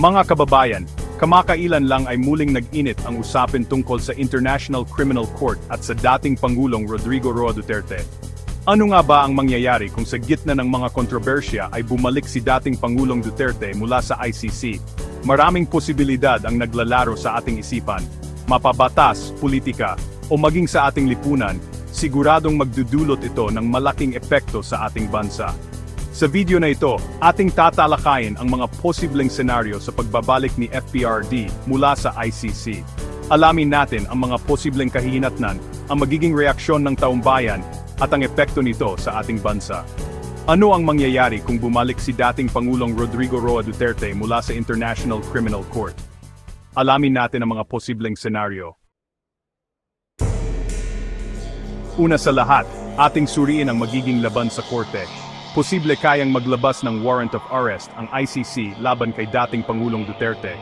Mga kababayan, kamakailan lang ay muling nag-init ang usapin tungkol sa International Criminal Court at sa dating Pangulong Rodrigo Roa Duterte. Ano nga ba ang mangyayari kung sa gitna ng mga kontrobersya ay bumalik si dating Pangulong Duterte mula sa ICC? Maraming posibilidad ang naglalaro sa ating isipan. Mapabatas, politika, o maging sa ating lipunan, siguradong magdudulot ito ng malaking epekto sa ating bansa. Sa video na ito, ating tatalakayin ang mga posibleng senaryo sa pagbabalik ni FPRD mula sa ICC. Alamin natin ang mga posibleng kahihinatnan, ang magiging reaksyon ng taumbayan, at ang epekto nito sa ating bansa. Ano ang mangyayari kung bumalik si dating Pangulong Rodrigo Roa Duterte mula sa International Criminal Court? Alamin natin ang mga posibleng senaryo. Una sa lahat, ating suriin ang magiging laban sa korte. Posible kayang maglabas ng warrant of arrest ang ICC laban kay dating Pangulong Duterte.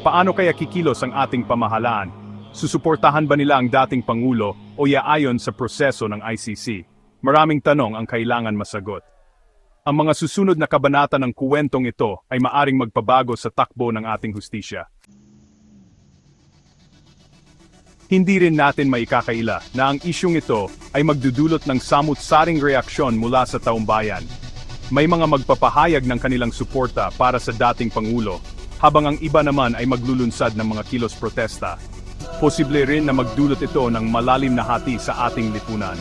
Paano kaya kikilos ang ating pamahalaan? Susuportahan ba nila ang dating Pangulo o iaayon sa proseso ng ICC? Maraming tanong ang kailangan masagot. Ang mga susunod na kabanata ng kuwentong ito ay maaring magpabago sa takbo ng ating hustisya. Hindi rin natin maikakaila na ang isyong ito ay magdudulot ng samut-saring reaksyon mula sa taumbayan. May mga magpapahayag ng kanilang suporta para sa dating Pangulo, habang ang iba naman ay maglulunsad ng mga kilos protesta. Posible rin na magdulot ito ng malalim na hati sa ating lipunan.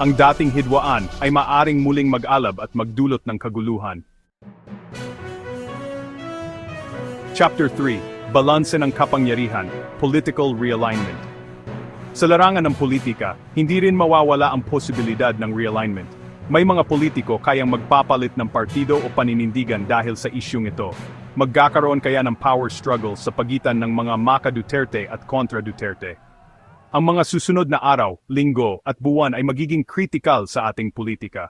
Ang dating hidwaan ay maaring muling mag-alab at magdulot ng kaguluhan. Chapter 3 Balanse ng Kapangyarihan Political Realignment Sa larangan ng politika, hindi rin mawawala ang posibilidad ng realignment. May mga politiko kayang magpapalit ng partido o paninindigan dahil sa isyung ito. Magkakaroon kaya ng power struggle sa pagitan ng mga Maka Duterte at kontra Duterte. Ang mga susunod na araw, linggo at buwan ay magiging critical sa ating politika.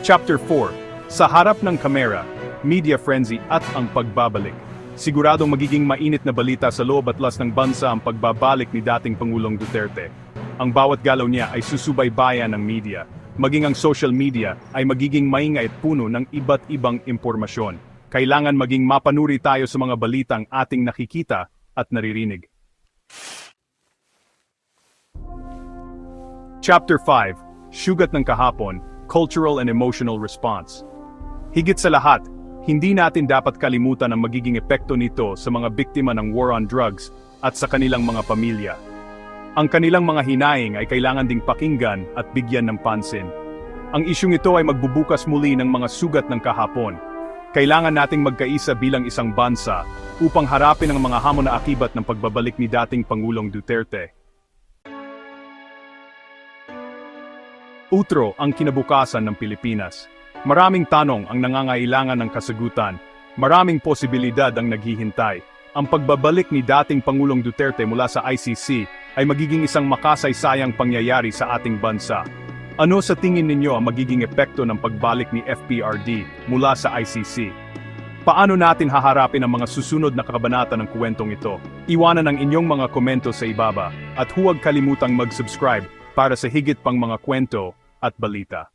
Chapter 4 Sa harap ng kamera, media frenzy at ang pagbabalik. Siguradong magiging mainit na balita sa loob at las ng bansa ang pagbabalik ni dating Pangulong Duterte. Ang bawat galaw niya ay susubaybayan ng media. Maging ang social media ay magiging maingay at puno ng iba't ibang impormasyon. Kailangan maging mapanuri tayo sa mga balitang ating nakikita at naririnig. Chapter 5 Sugat ng Kahapon Cultural and Emotional Response Higit sa lahat, hindi natin dapat kalimutan ang magiging epekto nito sa mga biktima ng war on drugs at sa kanilang mga pamilya. Ang kanilang mga hinaing ay kailangan ding pakinggan at bigyan ng pansin. Ang isyong ito ay magbubukas muli ng mga sugat ng kahapon. Kailangan nating magkaisa bilang isang bansa upang harapin ang mga hamon na akibat ng pagbabalik ni dating Pangulong Duterte. Utro ang kinabukasan ng Pilipinas. Maraming tanong ang nangangailangan ng kasagutan. Maraming posibilidad ang naghihintay. Ang pagbabalik ni dating Pangulong Duterte mula sa ICC ay magiging isang makasaysayang pangyayari sa ating bansa. Ano sa tingin ninyo ang magiging epekto ng pagbalik ni FPRD mula sa ICC? Paano natin haharapin ang mga susunod na kabanata ng kwentong ito? Iwanan ang inyong mga komento sa ibaba at huwag kalimutang mag-subscribe para sa higit pang mga kwento at balita.